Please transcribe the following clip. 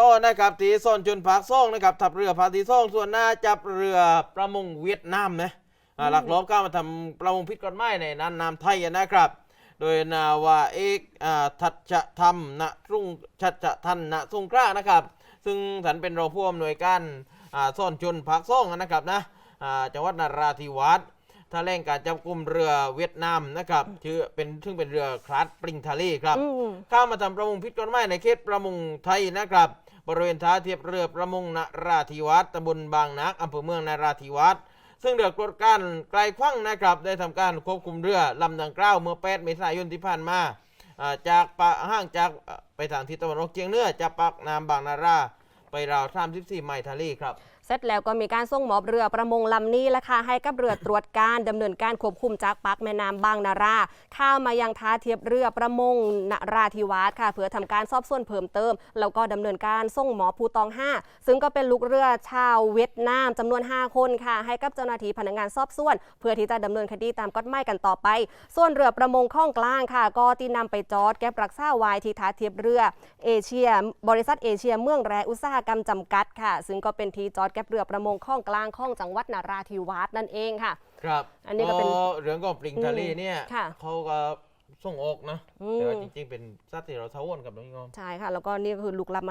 ต่อนะครับที่โซนจนพักซ่องนะครับทับเรือพาทีซ่องส่วนหน้าจับเรือประมงเวียดนามนะอ่าหลักล้อมเข้ามาทำประมงพิษกฎหมายในนั้นนามไทยนะครับ โดยนาวาเอกอ่าทัชธรรมณรุ่งชัชทันณสงขลานะครับ ซึ่งท่านเป็นรองผู้อำนวยการอ่าซ่อนจนพักซ่องนะครับนะอ่าจังหวัดนราธิวาส ถ้าแรงการจับกลุ่มเรือเวียดนามนะครับชื่อเป็นซึ่งเป็นเรือคลาสปริงทะเลครับอืมเข้ามาทำประมงพิษกฎหมายในเขตประมงไทยนะครับ บริเวณท่าเทียบเรือประมงนราธิวาสตำบลบางนักอำเภอเมืองนราธิวาสซึ่งเรือกรดการไกลควั่งนะครับ ได้ทำการควบคุมเรือลำดังกล่าวเมื่อ 8 เมษายนที่ผ่านมาอ่าจากปะห้างจากอ่าไปทางทิศตะวันออกเฉียงเหนือจากปากน้ำบางนารา ไปราว34ไมล์ทะเลครับ เสร็จแล้วก็มีการส่งมอบเรือประมงลำนี้ละค่ะให้กับเรือตรวจการดำเนินการควบคุมจากปากแม่น้ำบางนารา ข้ามมายังท่าเทียบเรือประมงนราธิวาสค่ะ เพื่อทำการสอบสวนเพิ่มเติม แล้วก็ดำเนินการส่งหมอภูตอง 5 ซึ่งก็เป็นลูกเรือชาวเวียดนามจำนวน 5 คนค่ะ ให้กับเจ้าหน้าที่พนักงานสอบสวน เพื่อที่จะดำเนินคดีตามกฎหมายกันต่อไป ส่วนเรือประมงข้องกลางค่ะ ก็ที่นำไปจอดแก็บรักษาไว้ที่ท่าเทียบเรือเอเชีย บริษัทเอเชียเมืองแร่อุตสาหกรรมจำกัดค่ะ ซึ่งก็เป็นที่จอดแก็บเรือประมงข้องกลางข้องจังหวัดนาราธิวาสนั่นเองค่ะ ครับอันนี้ก็เป็นเรื่องของปริงทะเลเนี่ยค่ะ เขาก็ส่งออกนะ อืมแต่ว่าจริงๆ เป็นสัตว์ที่เราเท้าวนกับน้องยงอม ใช่ค่ะ แล้วก็นี่ก็คือลูกลำ